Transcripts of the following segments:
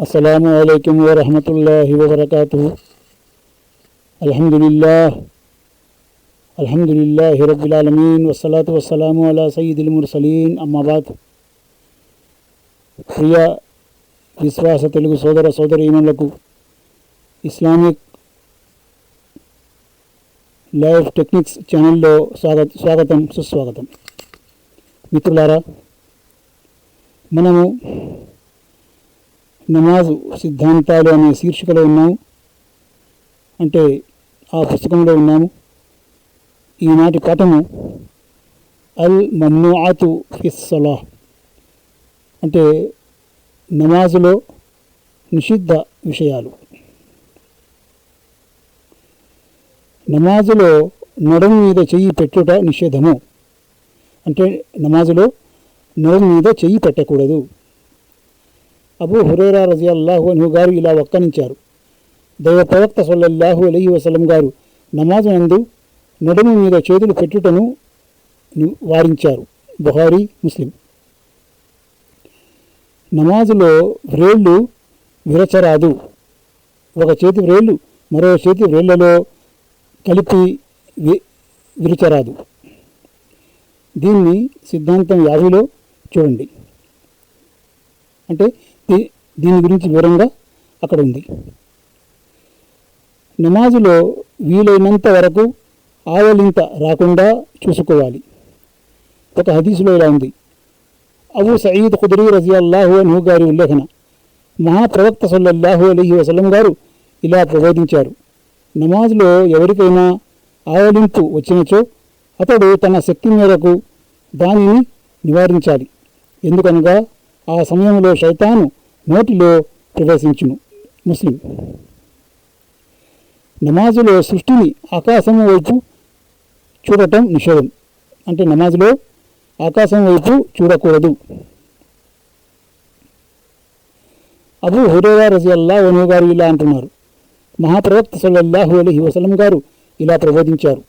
السلام عليكم ورحمة الله وبركاته الحمد لله الحمد لله رب العالمين والصلاة والسلام على سيد المرسلين أما بعد ప్రియ విశ్వాస తెలుగు సోదర సోదరీమణులకు Islamic live techniques ఛానల్లో స్వాగత స్వాగతం సుస్వాగతం మిత్రులారా మనము నమాజు సిద్ధాంతాలు అనే శీర్షికలో ఉన్నాము. అంటే ఆ పుస్తకంలో ఉన్నాము. ఈనాటి పాఠము అల్ మమ్నుఆతు ఫిస్సలా అంటే నమాజులో నిషిద్ధ విషయాలు. నమాజులో నడుము మీద చెయ్యి పెట్టుట నిషేధము. అంటే నమాజులో నడుము మీద చెయ్యి పెట్టకూడదు. అబూ హురేరా రజియల్లాహు అన్హు గారు ఇలా వక్కనించారు. దైవ ప్రవక్త సొల్లహు అలీ వసలం గారు నమాజ్ నందు నడుము మీద చేతులు పెట్టుటను వారించారు. బుహారీ ముస్లిం. నమాజులో వ్రేళ్ళు విరచరాదు. ఒక చేతి వ్రేళ్ళు మరో చేతి వ్రేళ్ళలో కలిపి వి విరచరాదు. దీన్ని సిద్ధాంతం యాభైలో చూడండి. అంటే దీని గురించి వివరంగా అక్కడ ఉంది. నమాజులో వీలైనంత వరకు ఆవలింత రాకుండా చూసుకోవాలి. ఒక హదీసులో ఇలా ఉంది. అబూ సయీద్ ఖుదరీ రజియల్లాహు అన్హు గారి ఉల్లేఖన. మహాప్రవక్త సల్లల్లాహు అలైహి వసలం గారు ఇలా ప్రబోధించారు. నమాజ్లో ఎవరికైనా ఆవలింపు వచ్చినచో అతడు తన శక్తి మేరకు దానిని నివారించాలి. ఎందుకనగా ఆ సమయంలో శైతాను నోటిలో ప్రవేశించును. ముస్లిం. నమాజులో సృష్టిని ఆకాశం వైపు చూడటం నిషేధం. అంటే నమాజులో ఆకాశం వైపు చూడకూడదు. అబూ హురేరా రజియల్లా వను గారు ఇలా అంటున్నారు. మహాప్రవక్త సల్లల్లాహు అలైహి వసలం గారు ఇలా ప్రబోధించారు.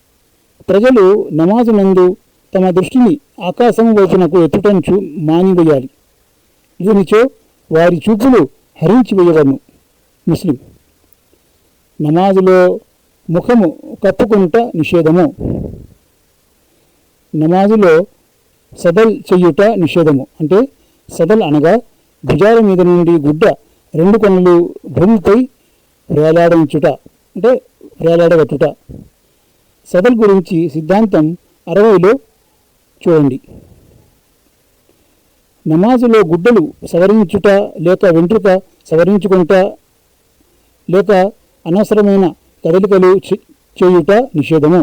ప్రజలు నమాజు నందు తమ దృష్టిని ఆకాశం వైపునకు ఎత్తుటను చూ మానివేయాలి. దీనిచో వారి చూపులు హరించివేయవను ముస్లిం. నమాజులో ముఖము కప్పుకుంట నిషేధము. నమాజులో సదల్ చెయ్యుట నిషేధము. అంటే సదల్ అనగా భుజాల మీద నుండి గుడ్డ రెండు కొనలు భూమిపై వేలాడించుట అంటే వేలాడగట్టుట సదల్ గురించి సిద్ధాంతం అరవైలో చూడండి. నమాజులో గుడ్డలు సవరించుట లేక వెంట్రుక సవరించుకుంట లేక అనవసరమైన కదలికలు చేయుట నిషేధము.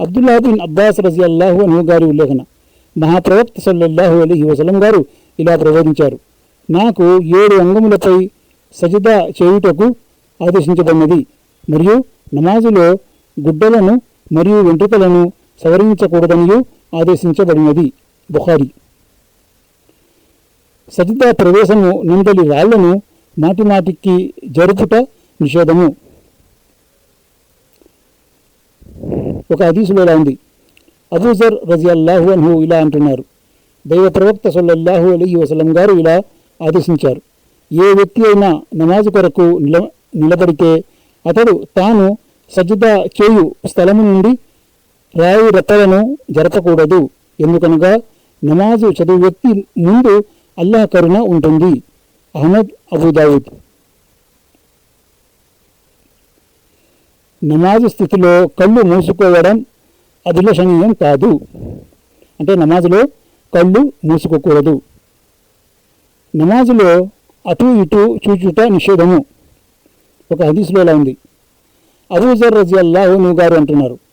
అబ్దుల్లాదిన్ అబ్బాస్ రజీ అల్లాహు అను గారి ఉల్లేఖన. మహాప్రవక్త సల్లల్లాహు అలీ వసలం గారు ఇలా ప్రబోధించారు నాకు ఏడు అంగములపై సజిదా చేయుటకు ఆదేశించబడినది. మరియు నమాజులో గుడ్డలను మరియు వెంట్రుకలను సవరించకూడదనియు ఆదేశించబడినది. బుఖారి. సజిదా ప్రవేశము నిందలి రాళ్ళను మాటిమాటికి జరుపుట నిషేధము. ఒక హదీసులో ఇలా ఉంది. అబూజర్ రజియల్లాహు అన్హు ఇలా అంటున్నారు. దైవ ప్రవక్త సల్లల్లాహు అలీ వసలం గారు ఇలా ఆదేశించారు. ఏ వ్యక్తి అయినా నమాజు కొరకు నిల నిలబడితే అతడు తాను సజ్జద చేయు స్థలము నుండి రాయి రతలను జరపకూడదు. ఎందుకనగా నమాజు చదువు వ్యక్తి ముందు అల్లాహ్ కరుణ ఉంటుంది. అహ్మద్ అబుదావుద్ నమాజు స్థితిలో కళ్ళు మూసుకోవడం అభిలషణీయం కాదు. అంటే నమాజులో కళ్ళు మూసుకోకూడదు. నమాజులో అటు ఇటు చూచుట నిషేధము. ఒక హదీసులో ఇలా ఉంది. అబూజర్ రజి అల్లాహు గారు అంటున్నారు.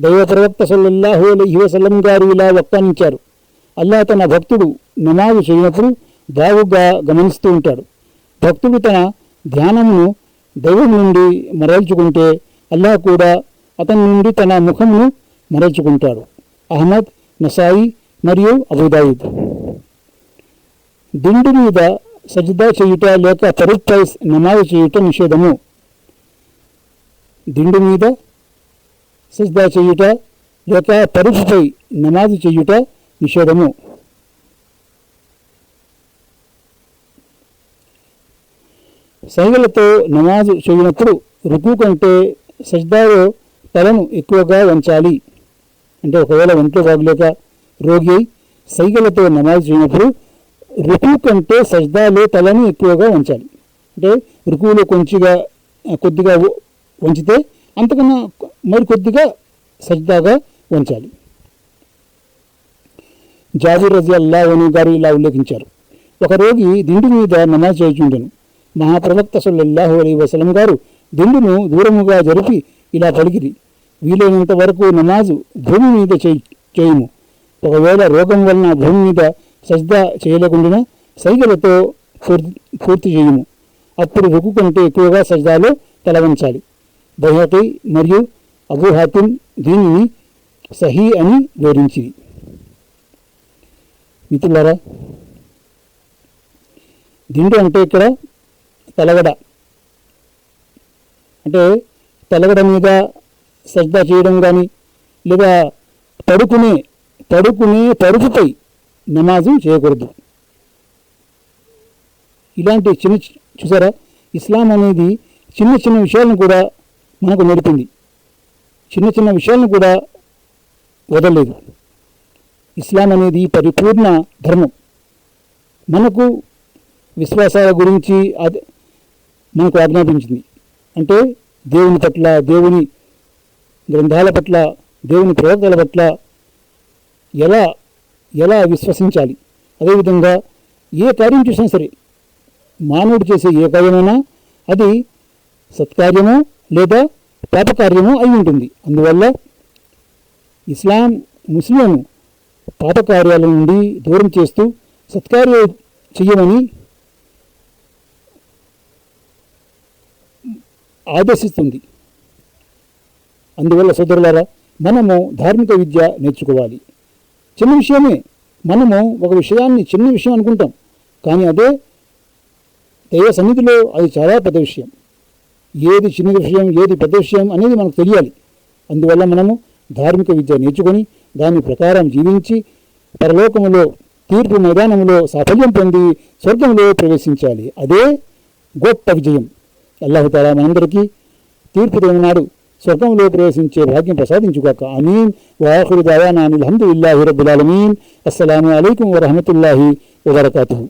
దైవ ప్రవక్త సల్లల్లాహు అలహి వసలం గారు ఇలా వ్యాఖ్యానించారు అల్లాహ్ తన భక్తుడు నమాజు చేయనప్పుడు బావుగా గమనిస్తూ ఉంటాడు. భక్తుడు తన ధ్యానమును దైవం నుండి మరల్చుకుంటే అల్లాహ్ కూడా అతని నుండి తన ముఖమును మరల్చుకుంటాడు. అహ్మద్ నసాయి మరియు అబుదాయిద్. దిండు మీద సజ్దా చేయుట లేక పరుపై నమాజు చేయుట నిషేధము. దిండు మీద సజ్దా చేయుట లేక పరుపుపై నమాజు చేయుట నిషేధము. సైగలతో నమాజు చేయనప్పుడు రుకు కంటే సజ్దాలో తలను ఎక్కువగా వంచాలి. అంటే ఒకవేళ ఒంట్లో బాగలేక రోగి అయి సైగలతో నమాజ్ చేయనప్పుడు రుకు కంటే సజ్దాలో తలను ఎక్కువగా వంచాలి. అంటే రుకువులో కొంచెంగా కొద్దిగా వంచితే అంతకన్నా మరి కొద్దిగా సజ్దాగా వంచాలి జాబీర్ రజి అల్లాహను గారు ఇలా ఉల్లేఖించారు. ఒక రోగి దిండు మీద నమాజ్ చేయుచుండెను. మహాప్రవక్త సల్లల్లాహు అలీ వసలం గారు దిండును దూరముగా జరిపి ఇలా పలికిరి వీలైనంత వరకు నమాజు భూమి మీద చేయము. ఒకవేళ రోగం వలన భూమి మీద సజ్దా చేయలేకుండా సైగలతో పూర్తి పూర్తి చేయము. అప్పుడు రుకు కంటే ఎక్కువగా సజ్దాలో తల వంచాలి బైహకి మరియు అబూ హాతిమ్ దీనిని సహీ అని వివరించింది మిత్రులారా దిండు అంటే ఇక్కడ తలగడ. అంటే తలగడ మీద సజ్దా చేయడం కానీ లేదా పడుకునే పడుకునే పరుపుపై నమాజు చేయకూడదు. ఇలాంటి చిన్న చూసారా ఇస్లాం అనేది చిన్న చిన్న విషయాలను కూడా మనకు నడిపింది చిన్న చిన్న విషయాలను కూడా వదలలేదు. ఇస్లాం అనేది పరిపూర్ణ ధర్మం. మనకు విశ్వాసాల గురించి అది మనకు ఆజ్ఞాపించింది. అంటే దేవుని పట్ల దేవుని గ్రంథాల పట్ల దేవుని ప్రవర్తల పట్ల ఎలా ఎలా విశ్వసించాలి? అదేవిధంగా ఏ కార్యం చేసినా సరే మానవుడు చేసే ఏ కార్యమైనా అది సత్కార్యమో లేదా పాపకార్యము అయి ఉంటుంది. అందువల్ల ఇస్లాం ముస్లింలను పాపకార్యాల నుండి దూరం చేస్తూ సత్కార్యాలు చెయ్యమని ఆదేశిస్తుంది. అందువల్ల సోదరులారా మనము ధార్మిక విద్య నేర్చుకోవాలి. చిన్న విషయమే మనము ఒక విషయాన్ని చిన్న విషయం అనుకుంటాం. కానీ అదే దైవ సన్నిధిలో అది చాలా పెద్ద విషయం. ఏది చిన్న విషయం ఏది పెద్ద విషయం అనేది మనకు తెలియాలి. అందువల్ల మనము ధార్మిక విద్య నేర్చుకొని దాని ప్రకారం జీవించి పరలోకములో తీర్పు మైదానంలో సాఫల్యం పొంది స్వర్గంలో ప్రవేశించాలి. అదే గొప్ప విజయం. అల్లాహుతారా మనందరికీ తీర్పు నాడు స్వర్గంలో ప్రవేశించే భాగ్యం ప్రసాదించుగాక. అమీన్ వాఖరు దావానా అల్హమ్దుల్లాహి రబ్బుల్ అలమీన్ అస్సలాము అయికం వరహమతుల్లాహి వబర్కాతుహు.